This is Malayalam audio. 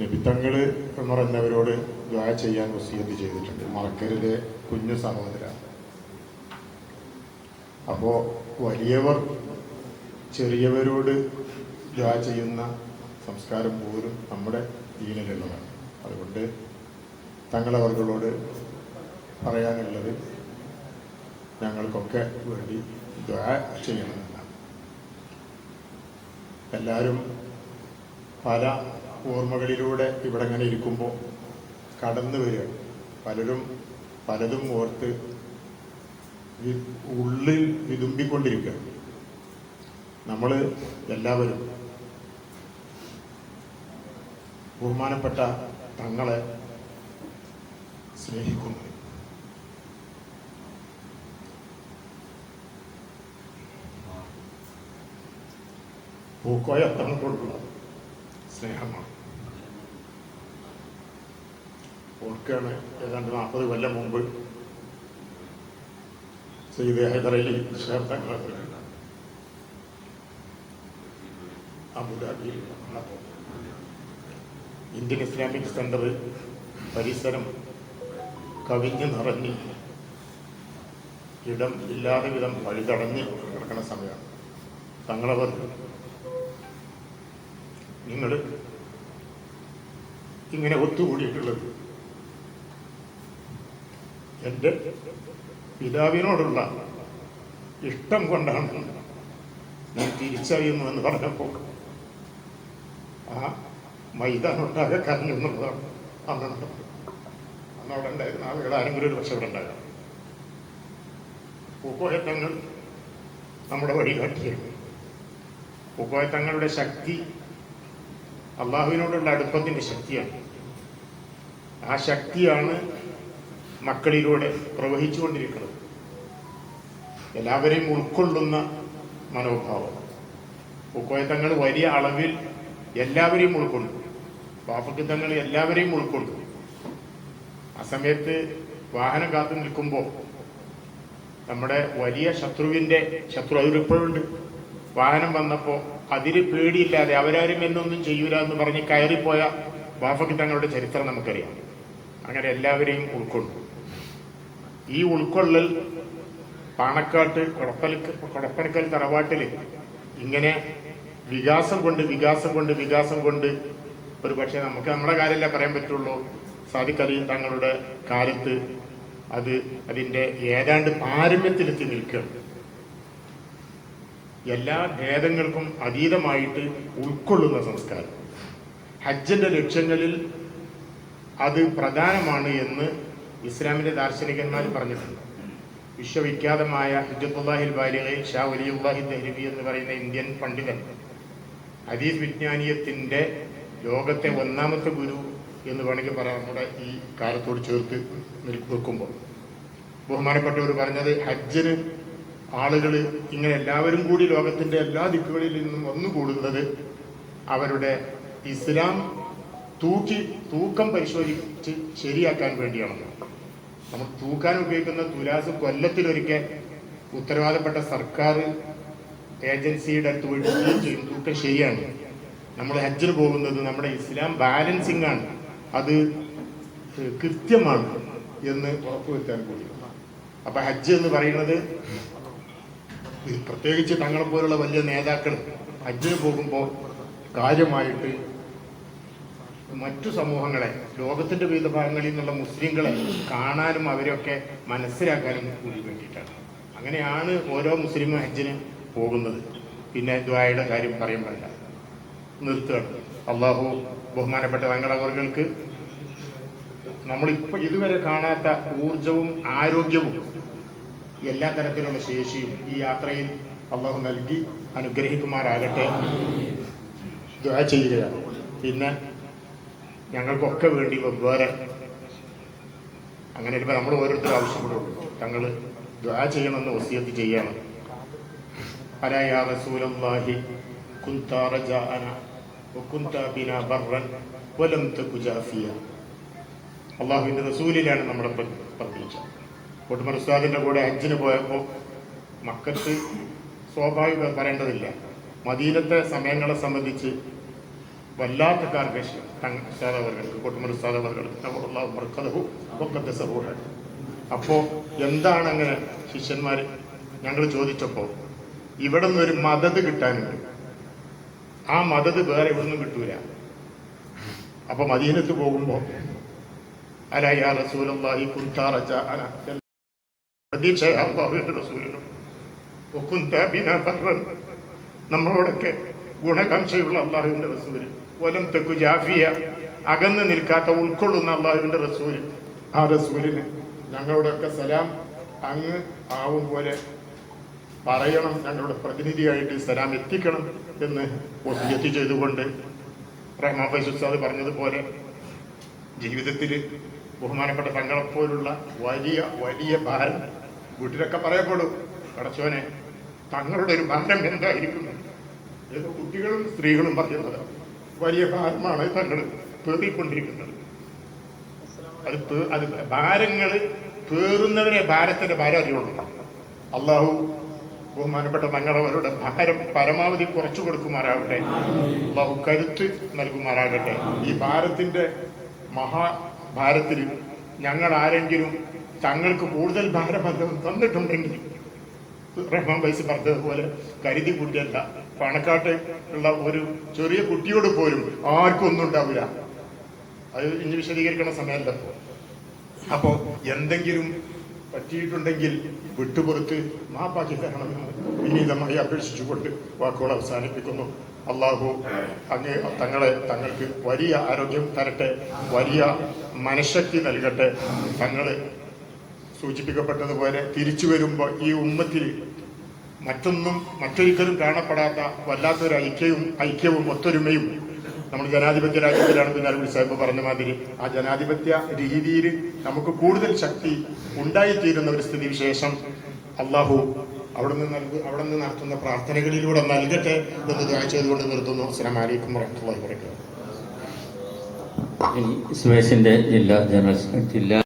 നബിത്തങ്ങൾ എന്ന് പറയുന്നവരോട് ദ്വാ ചെയ്യാൻ വസീയത്ത് ചെയ്തിട്ടുണ്ട്. മറക്കരുത് കുഞ്ഞു സഹോദര. അപ്പോൾ വലിയവർ ചെറിയവരോട് ദ്വാ ചെയ്യുന്ന സംസ്കാരം പോലും നമ്മുടെ ദീനിലുള്ളതാണ്. അതുകൊണ്ട് തങ്ങളവർകളോട് പറയാനുള്ളത് ഞങ്ങൾക്കൊക്കെ വേണ്ടി ദ്വാ ചെയ്യണമെന്നാണ് എല്ലാവരും പല ഓർമ്മകളിലൂടെ ഇവിടെ ഇങ്ങനെ ഇരിക്കുമ്പോൾ കടന്നു വരിക. പലരും പലതും ഓർത്ത് ഉള്ളിൽ വിതുമ്പിക്കൊണ്ടിരിക്കുക. നമ്മൾ എല്ലാവരും ബഹുമാനപ്പെട്ട തങ്ങളെ സ്നേഹിക്കുന്നു. പൂക്കോയ തങ്ങളോടുള്ള സ്നേഹമാണ്. ഓർക്കാണ് ഏതാണ്ട് നാൽപ്പത് കൊല്ലം മുമ്പ് സെയ്ദ് ഹൈദറലി തങ്ങൾ അബുദാബിയിൽ വന്നപ്പോൾ ഇന്ത്യൻ ഇസ്ലാമിക് സെന്റർ പരിസരം കവിഞ്ഞ് നിറഞ്ഞ് ഇടം ഇല്ലാതെ വിധം വഴിതടഞ്ഞ് കിടക്കുന്ന സമയമാണ്. തങ്ങളവർ നിങ്ങൾ ഇങ്ങനെ ഒത്തുകൂടിയിട്ടുള്ളത് എന്റെ പിതാവിനോടുള്ള ഇഷ്ടം കൊണ്ടാണ് ഞാൻ തിരിച്ചറിയുന്നു എന്ന് പറഞ്ഞപ്പോൾ ആ മൈതാനൊട്ടാകെ കരഞ്ഞു എന്നുള്ളതാണ് അന്ന് നടന്നത് അന്ന് അവിടെ ഉണ്ടായിരുന്ന ആളുകൾ ആരെങ്കിലും ഒരു പക്ഷെ ഉണ്ടാകാം പൂക്കോയത്തങ്ങൾ നമ്മുടെ വഴികാട്ടിയാണ് പൂക്കോയത്തങ്ങളുടെ ശക്തി അള്ളാഹുവിനോടുള്ള അടുപ്പത്തിന്റെ ശക്തിയാണ്. ആ ശക്തിയാണ് മക്കളിലൂടെ പ്രവഹിച്ചുകൊണ്ടിരിക്കുന്നത്. എല്ലാവരെയും ഉൾക്കൊള്ളുന്ന മനോഭാവം. പൂക്കോയത്തങ്ങൾ വലിയ അളവിൽ എല്ലാവരെയും ഉൾക്കൊണ്ടു പാപ്പക്കിത്തങ്ങൾ എല്ലാവരെയും ഉൾക്കൊണ്ടു ആ സമയത്ത് വാഹനം കാത്തു നിൽക്കുമ്പോൾ നമ്മുടെ വലിയ ശത്രുവിന്റെ ശത്രു അതിലിപ്പോഴുണ്ട് വാഹനം വന്നപ്പോൾ അതിന് പേടിയില്ലാതെ അവരാരും എന്നൊന്നും ചെയ്യൂല എന്ന് പറഞ്ഞ് കയറിപ്പോയ ബാഫക്കി തങ്ങളുടെ ചരിത്രം നമുക്കറിയാം. അങ്ങനെ എല്ലാവരെയും ഉൾക്കൊണ്ടു ഈ ഉൾക്കൊള്ളൽ പാണക്കാട്ട് കൊടപ്പൽ കൊടപ്പനക്കൽ തറവാട്ടിൽ ഇങ്ങനെ വികാസം കൊണ്ട് വികാസം കൊണ്ട് വികാസം കൊണ്ട് ഒരു പക്ഷേ നമുക്ക് നമ്മുടെ കാര്യമല്ലേ പറയാൻ പറ്റുള്ളൂ. സാദിഖ് തങ്ങളുടെ കാലത്ത് അത് അതിന്റെ ഏതാണ്ട് പാരമ്യത്തിലെത്തി നിൽക്കുകയാണ്. എല്ലാ ഭേദങ്ങൾക്കും അതീതമായിട്ട് ഉൾക്കൊള്ളുന്ന സംസ്കാരം. ഹജ്ജിന്റെ ലക്ഷ്യങ്ങളിൽ അത് പ്രധാനമാണ് എന്ന് ഇസ്ലാമിന്റെ ദാർശനികന്മാർ പറഞ്ഞിട്ടുണ്ട്. വിശ്വവിഖ്യാതമായ ഹിജത്തുല്ലാഹിൽ ബാലിഗെ ഷാ വലിയുല്ലാഹി തെഹ്രിബി എന്ന് പറയുന്ന ഇന്ത്യൻ പണ്ഡിതൻ ഹദീസ് വിജ്ഞാനീയത്തിന്റെ ലോകത്തെ ഒന്നാമത്തെ ഗുരു എന്ന് വേണമെങ്കിൽ പറയാം. നമ്മുടെ ഈ കാലത്തോട് ചേർത്ത് വെക്കുമ്പോൾ. ബഹുമാനപ്പെട്ടവർ പറഞ്ഞത് ഹജ്ജിന് ആളുകൾ ഇങ്ങനെ എല്ലാവരും കൂടി ലോകത്തിന്റെ എല്ലാ ദിക്കുകളിൽ നിന്നും ഒന്നുകൂടുന്നത് അവരുടെ ഇസ്ലാം തൂക്കി തൂക്കം പരിശോധിച്ച് ശരിയാക്കാൻ വേണ്ടിയാണെന്ന് നമ്മൾ തൂക്കാൻ ഉപയോഗിക്കുന്ന തുലാസ് കൊല്ലത്തിലൊരിക്കൽ ഉത്തരവാദപ്പെട്ട സർക്കാർ ഏജൻസിയുടെ അടുത്ത് പോയി ചെയ്യും തൂക്കം ശരിയാണ്. നമ്മൾ ഹജ്ജിന് പോകുന്നത് നമ്മുടെ ഇസ്ലാം ബാലൻസിംഗ് ആണ്. അത് കൃത്യമാണ് എന്ന് ഉറപ്പുവരുത്താൻ കൂടി. അപ്പൊ ഹജ്ജ് എന്ന് പറയുന്നത് പ്രത്യേകിച്ച് തങ്ങളെപ്പോലുള്ള വലിയ നേതാക്കൾ ഹജ്ജിന് പോകുമ്പോൾ കാര്യമായിട്ട് മറ്റു സമൂഹങ്ങളെ ലോകത്തിന്റെ വിവിധ ഭാഗങ്ങളിൽ നിന്നുള്ള മുസ്ലിങ്ങളെ കാണാനും അവരെയൊക്കെ മനസ്സിലാക്കാനും കൂടി വേണ്ടിയിട്ടാണ്. അങ്ങനെയാണ് ഓരോ മുസ്ലിം ഹജ്ജിന് പോകുന്നത്. പിന്നെ ദ്വായയുടെ കാര്യം പറയാൻ പറ്റില്ല നിർത്തുകയാണ് അള്ളാഹു ബഹുമാനപ്പെട്ട തങ്ങളവർക്ക് നമ്മളിപ്പോൾ ഇതുവരെ കാണാത്ത ഊർജവും ആരോഗ്യവും എല്ലാ തരത്തിലുള്ള ശേഷിയും ഈ യാത്രയിൽ അള്ളാഹു നൽകി അനുഗ്രഹിക്കുമാറാകട്ടെ. ചെയ്യുകയാണ് പിന്നെ ഞങ്ങൾക്കൊക്കെ വേണ്ടി വെവ്വേറെ അങ്ങനെ ഇപ്പം നമ്മൾ ഓരോരുത്തർ ആവശ്യപ്പെടുള്ളൂ ഞങ്ങൾ ദ്വാ ചെയ്യണമെന്ന് വസിയത്ത് ചെയ്യണം. അലാ റസൂലല്ലാഹി കുന്ത റജാഅന വകുന്ത ബിന ബർറൻ വലം തകു അള്ളാഹുവിന്റെ റസൂലിലാണ് നമ്മുടെ പ്ര- പ്രതീക്ഷ കൂട്ടുമർ ഉസ്താദിന്റെ കൂടെ ഹജ്ജിന് പോയപ്പോൾ മക്കത്ത് സ്വാഭാവിക പറയേണ്ടതില്ല. മദീനത്തെ സമയങ്ങളെ സംബന്ധിച്ച് വല്ലാത്ത കാർക്കശ്യം തങ്ങൾ ഉസ്താദവർക്ക് കൊട്ടുമൽ ഉസ്താദവർക്ക് അപ്പോൾ എന്താണ് അങ്ങനെ ശിഷ്യന്മാർ ഞങ്ങൾ ചോദിച്ചപ്പോൾ ഇവിടെ നിന്ന് ഒരു മദത് കിട്ടാനുണ്ട്. ആ മദത് വേറെ ഇവിടെ നിന്നും കിട്ടൂല. അപ്പൊ മദീനത്ത് പോകുമ്പോൾ അല യാ റസൂലല്ലാഹി കുൻത റജാഅന പ്രതീക്ഷയാ അല്ലാഹുവിന്റെ റസൂലിനും നമ്മളോടൊക്കെ ഗുണകാംക്ഷയുള്ള അള്ളാഹുവിന്റെ റസൂൽ. വലം തെക്കു ജാഫിയ അകന്ന് നിൽക്കാത്ത ഉൾക്കൊള്ളുന്ന അള്ളാഹുവിന്റെ റസൂൽ. ആ റസൂലിന് ഞങ്ങളോടൊക്കെ സലാം. അങ്ങ് ആവും പോലെ പറയണം. ഞങ്ങളുടെ പ്രതിനിധിയായിട്ട് സലാം എത്തിക്കണം എന്ന് ഒത്തിയെത്തി ചെയ്തുകൊണ്ട് റഹ്മാൻ ഫൈസ് ഉസ്താദ് പറഞ്ഞതുപോലെ ജീവിതത്തിൽ ബഹുമാനപ്പെട്ട തങ്ങളെപ്പോലുള്ള വലിയ വലിയ ഭാരം വീട്ടിലൊക്കെ പറയപ്പെടും. കടച്ചോനെ തങ്ങളുടെ ഒരു ഭാരം എന്തായിരിക്കും? ഏതോ കുട്ടികളും സ്ത്രീകളും പറയുന്നത്. വലിയ ഭാരമാണ് തങ്ങൾ പേറിക്കൊണ്ടിരിക്കുന്നത്. അത് അത് ഭാരങ്ങൾ പേറുന്നവരെ ഭാരത്തിന്റെ ഭാരം അറിയുള്ളൂ. അള്ളാഹു ബഹുമാനപ്പെട്ട തങ്ങളവരുടെ ഭാരം പരമാവധി കുറച്ചു കൊടുക്കുമാറാകട്ടെ. അള്ളാഹു കരുത്ത് നൽകുമാറാകട്ടെ. ഈ ഭാരത്തിന്റെ മഹാഭാരത്തിൽ ഞങ്ങൾ ആരെങ്കിലും തങ്ങൾക്ക് കൂടുതൽ ഭാരമല്ലം തന്നിട്ടുണ്ടെങ്കിൽ റഹ്മാൻ ബൈസ് പറഞ്ഞതുപോലെ കരുതി കുട്ടിയല്ല. പണക്കാട്ട് ഉള്ള ഒരു ചെറിയ കുട്ടിയോട് പോലും ആർക്കും ഒന്നും ഉണ്ടാവില്ല. അത് ഇനി വിശദീകരിക്കണ സമയമല്ല അപ്പോ എന്തെങ്കിലും പറ്റിയിട്ടുണ്ടെങ്കിൽ വിട്ടുപുറത്ത് മാപ്പാക്കി തരണമെന്ന് വിനീതമായി അപേക്ഷിച്ചുകൊണ്ട് വാക്കുകൾ അവസാനിപ്പിക്കുന്നു. അള്ളാഹു അങ്ങ് തങ്ങളെ തങ്ങൾക്ക് വലിയ ആരോഗ്യം തരട്ടെ വലിയ മനഃശക്തി നൽകട്ടെ. തങ്ങൾ സൂചിപ്പിക്കപ്പെട്ടതുപോലെ തിരിച്ചു വരുമ്പോൾ ഈ ഉമ്മത്തിൽ മറ്റൊന്നും മറ്റൊരിക്കലും കാണപ്പെടാത്ത വല്ലാത്തൊരു ഐക്യവും ഐക്യവും ഒത്തൊരുമയും നമ്മൾ ജനാധിപത്യ രാജ്യത്തിലാണ് പിന്നെ സാഹിബ് പറഞ്ഞ മാതിരി. ആ ജനാധിപത്യ രീതിയിൽ നമുക്ക് കൂടുതൽ ശക്തി ഉണ്ടായിത്തീരുന്ന ഒരു സ്ഥിതി വിശേഷം അള്ളാഹു അവിടെ നിന്ന് നൽകു അവിടെ നിന്ന് നടത്തുന്ന പ്രാർത്ഥനകളിലൂടെ നൽകട്ടെ എന്ന് ചെയ്തുകൊണ്ട് നിർത്തുന്നു. അലൈക്കും വറഹ്മത്തുള്ളാഹി വബറകാതുഹു. ഇനി സുവേഷിന്റെ ജില്ലാ ജനറൽ ജില്ലാ